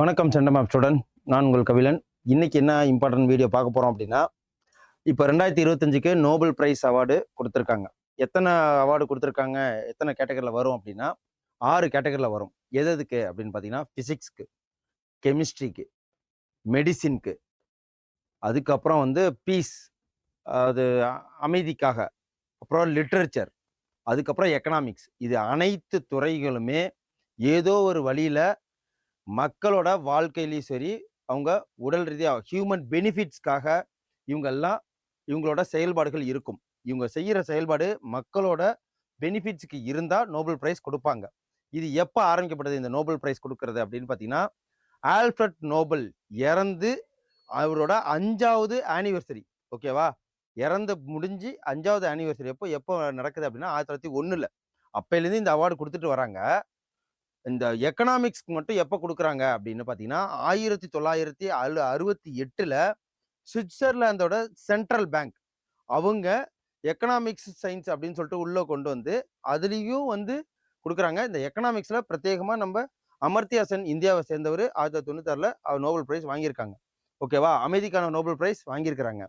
வணக்கம் செண்டமாப் ஸ்டூடெண்ட் நான் உங்கள் கவிலன் இன்னைக்கு என்ன இம்பார்ட்டன்ட் வீடியோ பார்க்க போகிறோம் அப்படின்னா இப்போ ரெண்டாயிரத்தி இருபத்தஞ்சுக்கு நோபல் பிரைஸ் அவார்டு கொடுத்துருக்காங்க. எத்தனை அவார்டு கொடுத்துருக்காங்க எத்தனை கேட்டகரியில் வரும் அப்படின்னா ஆறு கேட்டகரியில் வரும். எது எதுக்கு அப்படின்னு பார்த்தீங்கன்னா ஃபிசிக்ஸ்க்கு கெமிஸ்ட்ரிக்கு மெடிசின்க்கு அதுக்கப்புறம் வந்து பீஸ் அது அமைதிக்காக அப்புறம் லிட்ரேச்சர் அதுக்கப்புறம் எக்கனாமிக்ஸ் இது அனைத்து துறைகளுமே ஏதோ ஒரு வழியில் மக்களோட வாழ்க்கையிலையும் சரி அவங்க உடல் ரீதியாக ஹியூமன் பெனிஃபிட்ஸ்க்காக இவங்கெல்லாம் இவங்களோட செயல்பாடுகள் இருக்கும். இவங்க செய்கிற செயல்பாடு மக்களோட பெனிஃபிட்ஸ்க்கு இருந்தால் நோபல் பிரைஸ் கொடுப்பாங்க. இது எப்போ ஆரம்பிக்கப்பட்டது இந்த நோபல் பிரைஸ் கொடுக்கறது அப்படின்னு பார்த்தீங்கன்னா ஆல்ஃபிரட் நோபல் இறந்து அவரோட அஞ்சாவது ஆனிவர்சரி ஓகேவா இறந்து முடிஞ்சு அஞ்சாவது ஆனிவர்சரி எப்போ எப்போ நடக்குது அப்படின்னா ஆயிரத்தி தொள்ளாயிரத்தி ஒன்றில் அப்பையிலேருந்து இந்த அவார்டு கொடுத்துட்டு வராங்க. இந்த எக்கனாமிக்ஸ்க்கு மட்டும் எப்போ கொடுக்குறாங்க அப்படின்னு பார்த்தீங்கன்னா ஆயிரத்தி தொள்ளாயிரத்தி அறு அறுபத்தி எட்டில் சுவிட்சர்லாந்தோட சென்ட்ரல் பேங்க் அவங்க எக்கனாமிக்ஸ் சயின்ஸ் அப்படின்னு சொல்லிட்டு உள்ளே கொண்டு வந்து அதுலேயும் வந்து கொடுக்குறாங்க. இந்த எக்கனாமிக்ஸில் பிரத்யேகமாக நம்ம அமர்த்தியா சென் இந்தியாவை சேர்ந்தவர் ஆயிரத்தி தொள்ளாயிரத்தி தொண்ணூத்தாறில் அவர் நோபல் பிரைஸ் வாங்கியிருக்காங்க. ஓகேவா? அமைதிக்கான நோபல் பிரைஸ் வாங்கியிருக்கிறாங்க.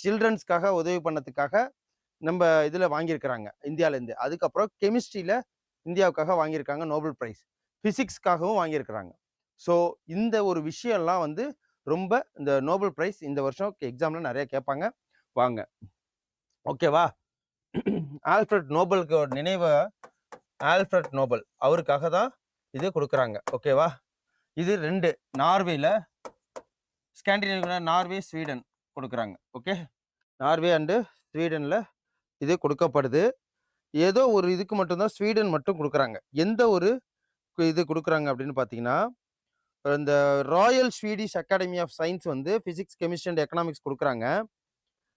சில்ட்ரன்ஸ்க்காக உதவி பண்ணதுக்காக நம்ம இதில் வாங்கியிருக்கிறாங்க இந்தியாவிலேருந்து அதுக்கப்புறம் கெமிஸ்ட்ரியில் இந்தியாவுக்காக வாங்கியிருக்காங்க நோபல் ப்ரைஸ். ஃபிசிக்ஸ்க்காகவும் வாங்கியிருக்கிறாங்க. ஸோ இந்த ஒரு விஷயம்லாம் வந்து ரொம்ப இந்த நோபல் ப்ரைஸ் இந்த வருஷம் எக்ஸாமில் நிறைய கேட்பாங்க. வாங்க. ஓகேவா? ஆல்ஃப்ரட் நோபலுக்கு ஒரு நினைவு ஆல்ஃப்ரட் நோபல். அவருக்காக தான் இது கொடுக்குறாங்க. ஓகேவா? இது ரெண்டு. நார்வேல ஸ்காண்டினேவியா நார்வே ஸ்வீடன். கொடுக்குறாங்க. ஓகே? நார்வே அண்டு ஸ்வீடனில் இது கொடுக்கப்படுது. ஏதோ ஒரு இதுக்கு மட்டும்தான் ஸ்வீடன் மட்டும் கொடுக்குறாங்க. எந்த ஒரு இது கொடுக்குறாங்க அப்படின்னு பார்த்தீங்கன்னா இந்த royal Swedish academy of science வந்து ஃபிசிக்ஸ் கெமிஸ்ட்ரி அண்ட் எக்கனாமிக்ஸ் கொடுக்குறாங்க.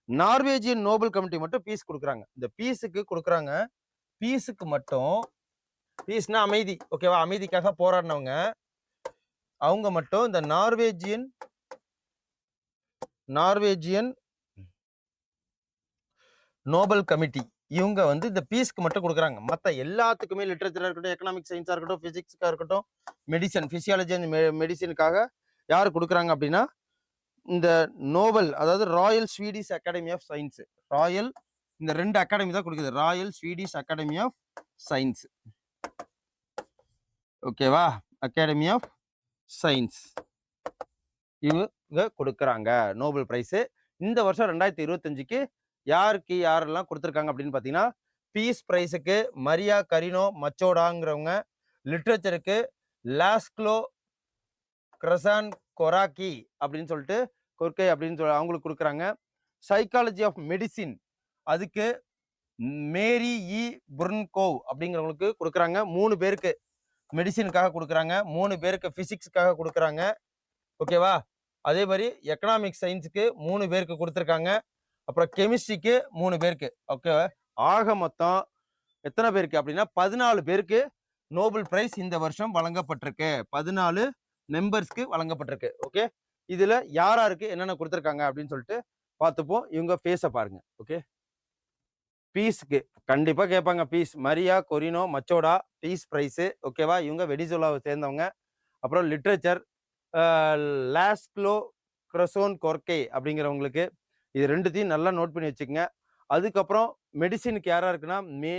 நார்வேஜியன் நோபல் கமிட்டி மட்டும் பீஸ் கொடுக்குறாங்க. இந்த பீஸுக்கு கொடுக்குறாங்க. பீஸுக்கு மட்டும் பீஸ்னா அமைதி. ஓகேவா? அமைதிக்காக போராடினவங்க. அவங்க மட்டும் இந்த நார்வேஜியன் நார்வேஜியன் நோபல் கமிட்டி. இவங்க வந்து இந்த பீஸ்க்கு மட்டும் கொடுக்குறாங்க. மற்ற எல்லாத்துக்குமே லிட்ரேச்சராக இருக்கட்டும் எக்கனாமிக் சயின்ஸாக இருக்கட்டும் ஃபிசிக்ஸாக இருக்கட்டும் மெடிசன் ஃபிசியாலஜி அண்ட் மெடிசனுக்காக யார் கொடுக்குறாங்க அப்படின்னா இந்த நோபல் அதாவது royal Swedish academy of science royal இந்த ரெண்டு அகாடமி தான் கொடுக்குது. Royal Swedish academy of science ஓகேவா அகாடமி ஆஃப் சயின்ஸ் இவங்க கொடுக்குறாங்க நோபல் ப்ரைஸு. இந்த வருஷம் ரெண்டாயிரத்தி இருபத்தஞ்சுக்கு யாருக்கு யாரெல்லாம் கொடுத்துருக்காங்க அப்படின்னு பார்த்தீங்கன்னா பீஸ் ப்ரைஸுக்கு மரியா கரினோ மச்சோடாங்கிறவங்க லிட்ரேச்சருக்கு லாஸ்க்லோ கிரசான் கொராக்கி அப்படின்னு சொல்லிட்டு கொர்க்கை அப்படின்னு சொல்லி அவங்களுக்கு கொடுக்குறாங்க. சைக்காலஜி ஆஃப் மெடிசின் அதுக்கு மேரி இ. புர்ன்கோவ் அப்படிங்கிறவங்களுக்கு கொடுக்குறாங்க. மூணு பேருக்கு மெடிசினுக்காக கொடுக்குறாங்க. மூணு பேருக்கு ஃபிசிக்ஸுக்காக கொடுக்குறாங்க. ஓகேவா? அதே மாதிரி எக்கனாமிக் சயின்ஸுக்கு மூணு பேருக்கு கொடுத்துருக்காங்க. அப்புறம் கெமிஸ்ட்ரிக்கு மூணு பேருக்கு. ஓகே ஆக மொத்தம் எத்தனை பேருக்கு அப்படின்னா பதினாலு பேருக்கு நோபல் பிரைஸ் இந்த வருஷம் வழங்கப்பட்டிருக்கு. பதினாலு மெம்பர்ஸ்க்கு வழங்கப்பட்டிருக்கு. ஓகே இதில் யார் யாருக்கு என்னென்ன கொடுத்துருக்காங்க அப்படின்னு சொல்லிட்டு பார்த்துப்போம். இவங்க ஃபேஸை பாருங்க. ஓகே பீஸுக்கு கண்டிப்பாக கேட்பாங்க. Peace Maria Corina Machado peace prize ஓகேவா இவங்க வெடிசோலாவை சேர்ந்தவங்க. அப்புறம் லிட்ரேச்சர் லாஸ்க்லோ க்ரசோன் கொர்க்கை அப்படிங்கிறவங்களுக்கு இது ரெண்டுத்தையும் நல்லா நோட் பண்ணி வச்சுக்கோங்க. அதுக்கப்புறம் மெடிசினுக்கு யாராக இருக்குன்னா மே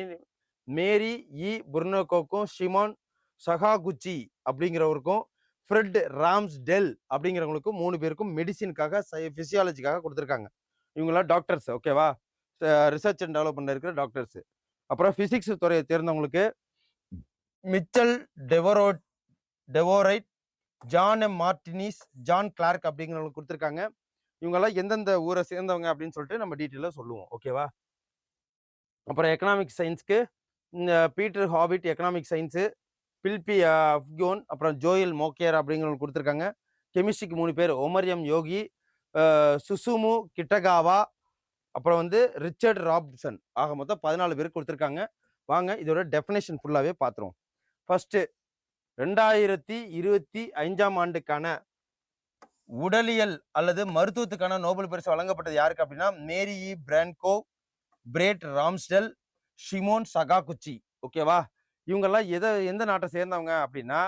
மேரி இ புர்னோகோக்கும் ஷிமான் சஹாகுச்சி அப்படிங்கிறவருக்கும் ஃப்ரெட் ராம்ஸ் டெல் அப்படிங்கிறவங்களுக்கும் மூணு பேருக்கும் மெடிசினுக்காக ஃபிசியாலஜிக்காக கொடுத்துருக்காங்க. இவங்களாம் டாக்டர்ஸ் ஓகேவா? ரிசர்ச் அண்ட் டெவலப்மெண்ட் இருக்கிற டாக்டர்ஸ். அப்புறம் ஃபிசிக்ஸ் துறையை தேர்ந்தவங்களுக்கு Michel Devoret Devoret John M Martinis John Clarke அப்படிங்கிறவங்களுக்கு கொடுத்துருக்காங்க. இவங்கெல்லாம் எந்தெந்த ஊரை சேர்ந்தவங்க அப்படின்னு சொல்லிட்டு நம்ம டீட்டெயிலாக சொல்லுவோம். ஓகேவா அப்புறம் எக்கனாமிக் சயின்ஸ்க்கு இந்த Peter Howitt economic science Philippe அஃப்கோன் அப்புறம் ஜோயல் மோக்கேர் அப்படிங்கிறவங்க கொடுத்துருக்காங்க. கெமிஸ்ட்ரிக்கு மூணு பேர் ஒமரியம் யோகி சுசுமு கிட்டகாவா அப்புறம் வந்து ரிச்சர்ட் ராப்சன் ஆக மொத்தம் பதினாலு பேர் கொடுத்துருக்காங்க. வாங்க இதோட டெஃபினேஷன் ஃபுல்லாகவே பார்த்துருவோம் ஃபஸ்ட்டு ரெண்டாயிரத்தி இருபத்தி ஐந்தாம் ஆண்டுக்கான உடலியல் அல்லது மருத்துவத்துக்கான நோபல் பரிசு வழங்கப்பட்டது யாருக்கு அப்படின்னா மேரி இ. பிரான்கோ பிரேட் ராம்ஸ்டெல் ஷிமோன் சகாகுச்சி. ஓகேவா? இவங்கெல்லாம் எதை எந்த நாட்டை சேர்ந்தவங்க அப்படின்னா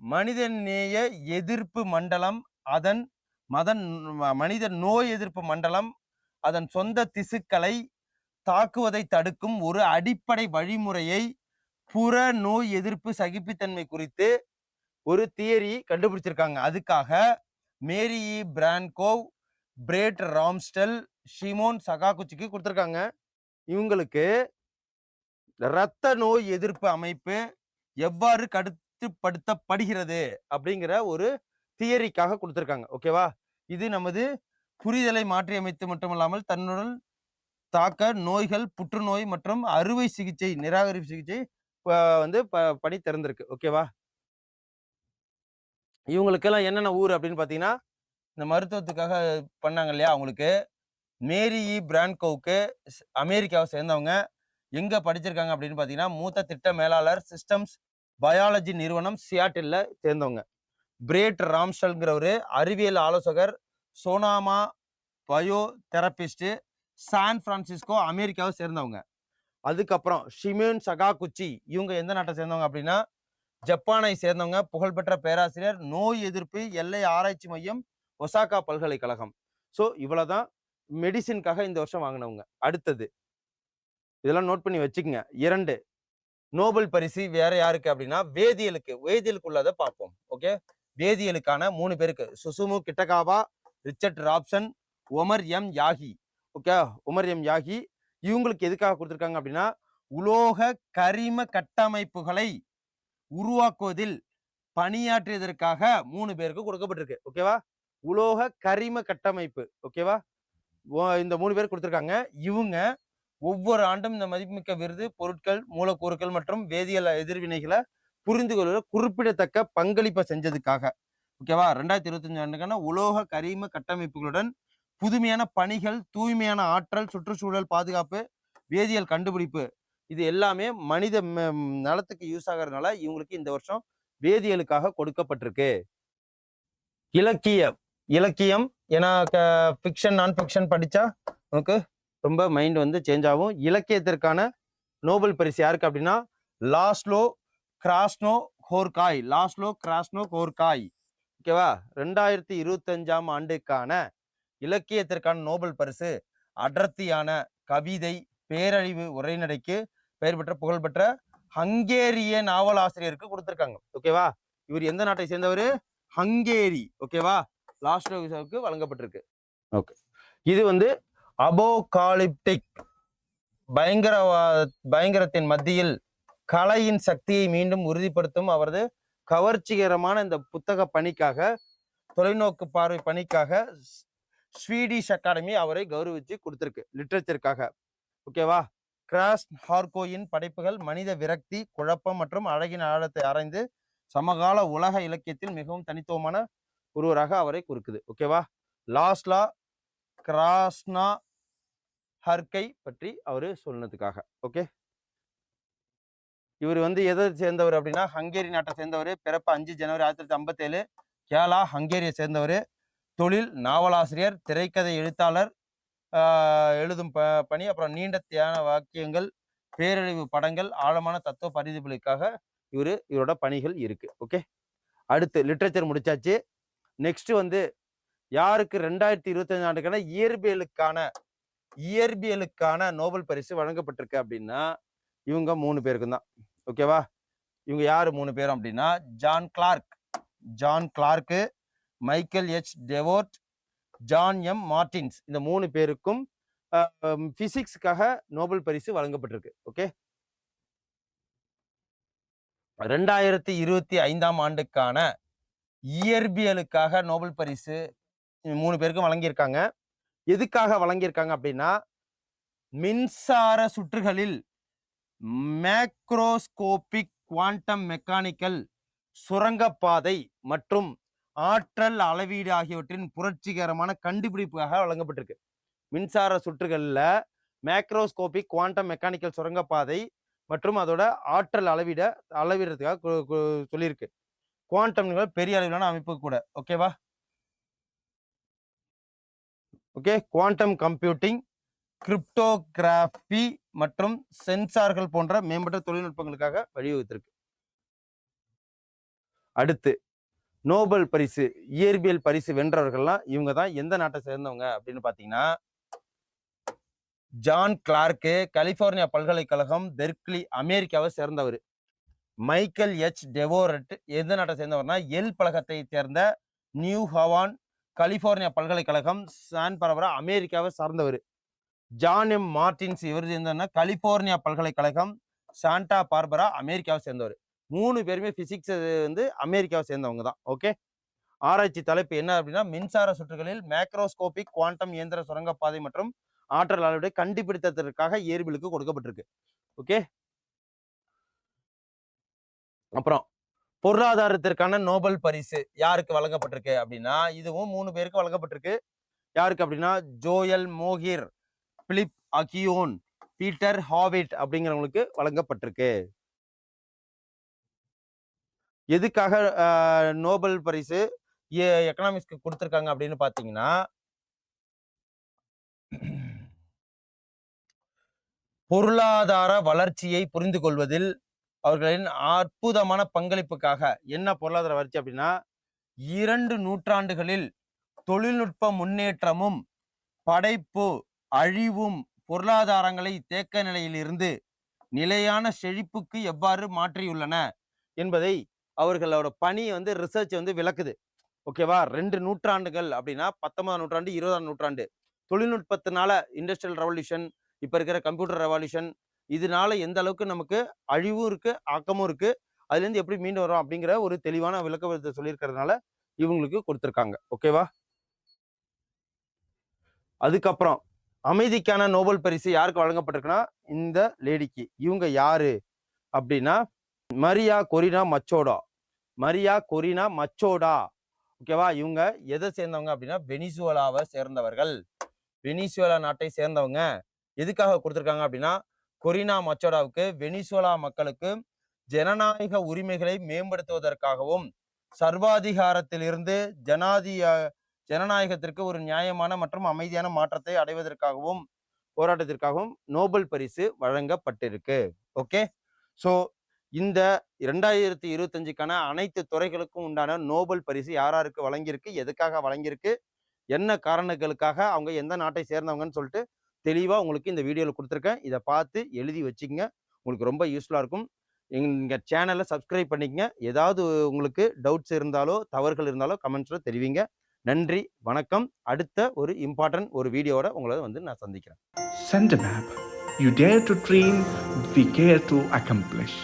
மனிதநேய எதிர்ப்பு மண்டலம் அதன் மதன் மனித நோய் எதிர்ப்பு மண்டலம் அதன் சொந்த திசுக்களை தாக்குவதை தடுக்கும் ஒரு அடிப்படை வழிமுறையை புற நோய் எதிர்ப்பு சகிப்புத்தன்மை குறித்து ஒரு தியரி கண்டுபிடிச்சிருக்காங்க. அதுக்காக மேரி பிரான்கோவ் பிரேட் ராம்ஸ்டல் ஷிமோன் சகாகுச்சிக்கு கொடுத்துருக்காங்க. இவங்களுக்கு இரத்த நோய் எதிர்ப்பு அமைப்பு எவ்வாறு கட்டுப்படுத்தப்படுகிறது அப்படிங்கிற ஒரு தியரிக்காக கொடுத்துருக்காங்க. ஓகேவா? இது நமது புரிதலை மாற்றியமைத்து மட்டுமல்லாமல் தன்னுடன் தாக்க நோய்கள் புற்றுநோய் மற்றும் அறுவை சிகிச்சை நிராகரிப்பு சிகிச்சை வந்து ப பணி திறந்திருக்கு. ஓகேவா? இவங்களுக்கெல்லாம் என்னென்ன ஊர் அப்படின்னு பார்த்தீங்கன்னா இந்த மருத்துவத்துக்காக பண்ணாங்க இல்லையா அவங்களுக்கு? மேரி இ. பிரான்கோவுக்கு அமெரிக்காவை சேர்ந்தவங்க. எங்கே படிச்சிருக்காங்க அப்படின்னு பார்த்தீங்கன்னா மூத்த திட்ட மேலாளர் சிஸ்டம்ஸ் பயாலஜி நிறுவனம் சியாட்டில் சேர்ந்தவங்க. பிரேட் ராம்ஸ்டல்ங்கிறவர் அறிவியல் ஆலோசகர் Sonoma bio therapist San Francisco அமெரிக்காவை சேர்ந்தவங்க. அதுக்கப்புறம் ஷிமேன் சகாகுச்சி இவங்க எந்த நாட்டை சேர்ந்தவங்க அப்படின்னா ஜப்பானை சேர்ந்தவங்க புகழ்பெற்ற பேராசிரியர் நோய் எதிர்ப்பு எல்லை ஆராய்ச்சி மையம் ஒசாகா பல்கலைக்கழகம். ஸோ இவ்வளோதான் மெடிசின்காக இந்த வருஷம் வாங்கினவங்க. அடுத்தது இதெல்லாம் நோட் பண்ணி வச்சுக்கோங்க. இரண்டு நோபல் பரிசு வேற யாருக்கு அப்படின்னா வேதியியலுக்கு வேதியியலுக்கு உள்ளதை பார்ப்போம். ஓகே? வேதியியலுக்கான மூணு பேருக்கு Susumu Kitagawa Richard Robson Omar M Yaghi. Okay? Omar M Yaghi இவங்களுக்கு எதுக்காக கொடுத்துருக்காங்க அப்படின்னா உலோக கரிம கட்டமைப்புகளை உருவாக்குவதில் பணியாற்றியதற்காக மூணு பேருக்கு கொடுக்கப்பட்டிருக்கு. ஓகேவா உலோக கரிம கட்டமைப்பு. ஓகேவா ஓ- இந்த மூணு பேர் கொடுத்துருக்காங்க. இவங்க ஒவ்வொரு ஆண்டும் இந்த மதிப்புமிக்க விருது பொருட்கள் மூலக்கூறுகள் மற்றும் வேதியியல் எதிர்வினைகளை புரிந்து கொள்ள குறிப்பிடத்தக்க பங்களிப்பை செஞ்சதுக்காக. ஓகேவா ரெண்டாயிரத்தி இருபத்தஞ்சு ஆண்டுக்கான உலோக கரிம கட்டமைப்புகளுடன் புதுமையான பணிகள் தூய்மையான ஆற்றல் சுற்றுச்சூழல் பாதுகாப்பு வேதியியல் கண்டுபிடிப்பு இது எல்லாமே மனித நலத்துக்கு யூஸ் ஆகிறதுனால இவங்களுக்கு இந்த வருஷம் வேதியியலுக்காக கொடுக்கப்பட்டிருக்கு. இலக்கியம் இலக்கியம் ஏன்னா ஃபிக்ஷன் நான் ஃபிக்ஷன் படித்தா நமக்கு ரொம்ப மைண்ட் வந்து சேஞ்ச் ஆகும். இலக்கியத்திற்கான நோபல் பரிசு யாருக்கு அப்படின்னா லாஸ்லோ கிராஸ்னோ ஹோர்காய் லாஸ்லோ கிராஸ்னோ ஹோர்காய் ஓகேவா? ரெண்டாயிரத்தி இருபத்தஞ்சாம் ஆண்டுக்கான இலக்கியத்திற்கான நோபல் பரிசு அடர்த்தியான கவிதை பேரழிவு உரைநடைக்கு பெயர் பெற்ற புகழ்பெற்ற ஹங்கேரிய நாவல் ஆசிரியருக்கு கொடுத்துருக்காங்க ஓகேவா இவர் எந்த நாட்டை சேர்ந்தவர்? ஹங்கேரி. ஓகேவா லாஸ்டோவிசாவுக்கு வழங்கப்பட்டிருக்கு. ஓகே இது வந்து அபோகாலிப்டிக் பயங்கரவா பயங்கரத்தின் மத்தியில் கலையின் சக்தியை மீண்டும் உறுதிப்படுத்தும் அவரது கவர்ச்சிகரமான இந்த புத்தக பணிக்காக தொலைநோக்கு பார்வை பணிக்காக ஸ்வீடிஷ் அகாடமி அவரை கௌரவிச்சு கொடுத்துருக்கு லிட்ரேச்சருக்காக. ஓகேவா? கிராஸ் ஹார்கோயின் படைப்புகள் மனித விரக்தி குழப்பம் மற்றும் அழகின் ஆழத்தை ஆராய்ந்து சமகால உலக இலக்கியத்தில் மிகவும் தனித்துவமான ஒருவராக அவரை குறிக்குது. ஓகேவா? லாஸ்லா கிராஸ்னா ஹர்கை பற்றி அவரு சொன்னதுக்காக ஓகே? இவர் வந்து எதை சேர்ந்தவர் அப்படின்னா ஹங்கேரி நாட்டை சேர்ந்தவர். பிறப்பு அஞ்சு ஜனவரி ஆயிரத்தி தொள்ளாயிரத்தி ஐம்பத்தேழு. கேலா ஹங்கேரியை சேர்ந்தவர். தொழில் நாவலாசிரியர் திரைக்கதை எழுத்தாளர் எழுதும் ப பணி அப்புறம் நீண்ட தியான வாக்கியங்கள் பேரழிவு படங்கள் ஆழமான தத்துவ பரிதிபலுக்காக இவர் இவரோட பணிகள் இருக்கு. ஓகே? அடுத்து லிட்ரேச்சர் முடிச்சாச்சு. நெக்ஸ்ட் வந்து யாருக்கு ரெண்டாயிரத்தி இருபத்தஞ்சு ஆண்டுக்கான இயற்பியலுக்கான இயற்பியலுக்கான நோபல் பரிசு வழங்கப்பட்டிருக்கு அப்படின்னா இவங்க மூணு பேருக்கும் தான். ஓகேவா? இவங்க யார் மூணு பேரும் அப்படின்னா John Clarke. John Clarke Michael H Devoret John M Martinis இந்த மூணு பேருக்கும் பிசிக்ஸுக்காக நோபல் பரிசு வழங்கப்பட்டிருக்கு. ஓகே? ரெண்டாயிரத்தி இருபத்தி ஐந்தாம் ஆண்டுக்கான இயற்பியலுக்காக நோபல் பரிசு மூணு பேருக்கும் வழங்கியிருக்காங்க. எதுக்காக வழங்கியிருக்காங்க அப்படின்னா மின்சார சுற்றுகளில் மேக்ரோஸ்கோபிக் குவாண்டம் மெக்கானிக்கல் சுரங்கப்பாதை மற்றும் ஆற்றல் அளவீடு ஆகியவற்றின் புரட்சிகரமான கண்டுபிடிப்புக்காக வழங்கப்பட்டிருக்கு. மின்சார சுற்றுகளில் மேக்ரோஸ்கோபிக் குவாண்டம் மெக்கானிக்கல் சுரங்கப்பாதை மற்றும் அதோட ஆற்றல் அளவிட அளவிடுறதுக்காக சொல்லியிருக்கு. குவாண்டம் பெரிய அளவிலான அமைப்பு கூட. ஓகேவா ஓகே குவாண்டம் கம்ப்யூட்டிங் கிரிப்டோகிராஃபி மற்றும் சென்சார்கள் போன்ற மேம்பட்ட தொழில்நுட்பங்களுக்காக வழிவகுத்திருக்கு. அடுத்து நோபல் பரிசு இயற்பியல் பரிசு வென்றவர்கள்லாம் இவங்க தான் எந்த நாட்டை சேர்ந்தவங்க அப்படின்னு பார்த்தீங்கன்னா ஜான் கிளார்க்கு கலிபோர்னியா பல்கலைக்கழகம் பெர்க்லி அமெரிக்காவை சேர்ந்தவர். Michael H. டெவோரட் எந்த நாட்டை சேர்ந்தவர்னா எல் பழகத்தை சேர்ந்த நியூ ஹவான் கலிபோர்னியா பல்கலைக்கழகம் சான் பரபரா அமெரிக்காவை சார்ந்தவர். ஜான் எம் மார்டின்ஸ் இவர் சேர்ந்தவர்னா கலிபோர்னியா பல்கலைக்கழகம் சாண்டா பார்பரா அமெரிக்காவை சேர்ந்தவர். மூணு பேருமே பிசிக்ஸ் வந்து அமெரிக்காவை சேர்ந்தவங்க தான். ஓகே ஆராய்ச்சி தலைப்பு என்ன அப்படின்னா மின்சார சுற்றுகளில் மேக்ரோஸ்கோபிக் குவாண்டம் இயந்திர சுரங்கப்பாதை மற்றும் ஆற்றல் அளவுடைய கண்டுபிடித்ததற்காக இயற்பிலுக்கு கொடுக்கப்பட்டிருக்கு. ஓகே அப்புறம் பொருளாதாரத்திற்கான நோபல் பரிசு யாருக்கு வழங்கப்பட்டிருக்கு அப்படின்னா இதுவும் மூணு பேருக்கு வழங்கப்பட்டிருக்கு. யாருக்கு அப்படின்னா Joel Mokyr Philip Aghion Peter Howitt அப்படிங்கிறவங்களுக்கு வழங்கப்பட்டிருக்கு. எதுக்காக நோபல் பரிசு எக்கனாமிக்ஸ்க்கு கொடுத்துருக்காங்க அப்படின்னு பார்த்தீங்கன்னா பொருளாதார வளர்ச்சியை புரிந்து கொள்வதில் அவர்களின் அற்புதமான பங்களிப்புக்காக. என்ன பொருளாதார வளர்ச்சி அப்படின்னா இரண்டு நூற்றாண்டுகளில் தொழில்நுட்ப முன்னேற்றமும் படைப்பு அழிவும் பொருளாதாரங்களை தேக்க நிலையிலிருந்து நிலையான செழிப்புக்கு எவ்வாறு மாற்றியுள்ளன என்பதை அவர்களோட பணி வந்து ரிசர்ச் வந்து விளக்குது. ஓகேவா ரெண்டு நூற்றாண்டுகள் அப்படின்னா பத்தொன்பதாம் நூற்றாண்டு இருபதாம் நூற்றாண்டு. தொழில்நுட்பத்தினால இண்டஸ்ட்ரியல் ரெவல்யூஷன் இப்போ இருக்கிற கம்ப்யூட்டர் ரெவல்யூஷன் இதனால எந்த அளவுக்கு நமக்கு அழிவும் இருக்குது ஆக்கமும் இருக்குது அதுலேருந்து எப்படி மீண்டு வரோம் அப்படிங்கிற ஒரு தெளிவான விளக்கத்தை சொல்லியிருக்கிறதுனால இவங்களுக்கு கொடுத்துருக்காங்க. ஓகேவா அதுக்கப்புறம் அமைதிக்கான நோபல் பரிசு யாருக்கு வழங்கப்பட்டிருக்குன்னா இந்த லேடிக்கு இவங்க யாரு? அப்படின்னா மரியா கொரினா மச்சோடா. மரியா கொரினா மச்சோடா. ஓகேவா? இவங்க எதை சேர்ந்தவங்க அப்படின்னா வெனிசுவலாவை சேர்ந்தவர்கள். வெனிசுவலா நாட்டை சேர்ந்தவங்க. எதுக்காக கொடுத்துருக்காங்க அப்படின்னா கொரினா மச்சோடாவுக்கு வெனிசுவலா மக்களுக்கு ஜனநாயக உரிமைகளை மேம்படுத்துவதற்காகவும் சர்வாதிகாரத்திலிருந்து ஜனாதிய ஜனநாயகத்திற்கு ஒரு நியாயமான மற்றும் அமைதியான மாற்றத்தை அடைவதற்காகவும் போராட்டத்திற்காகவும் நோபல் பரிசு வழங்கப்பட்டிருக்கு. ஓகே? ஸோ இந்த இரண்டாயிரத்தி இருபத்தஞ்சுக்கான அனைத்து துறைகளுக்கும் உண்டான நோபல் பரிசு யாராருக்கு வழங்கியிருக்கு எதுக்காக வழங்கியிருக்கு என்ன காரணங்களுக்காக அவங்க எந்த நாட்டை சேர்ந்தவங்கன்னு சொல்லிட்டு தெளிவாக உங்களுக்கு இந்த வீடியோவில் கொடுத்துருக்கேன். இதை பார்த்து எழுதி வச்சுக்கங்க. உங்களுக்கு ரொம்ப யூஸ்ஃபுல்லாக இருக்கும். எங்கள் சேனலை சப்ஸ்கிரைப் பண்ணிக்கங்க. ஏதாவது உங்களுக்கு டவுட்ஸ் இருந்தாலோ தவறுகள் இருந்தாலோ கமெண்ட்ஸில் தெரிவிங்க. நன்றி வணக்கம். அடுத்த ஒரு இம்பார்ட்டன்ட் ஒரு வீடியோவோட உங்களை வந்து நான் சந்திக்கிறேன். Send a you You dare to dream, we care to accomplish.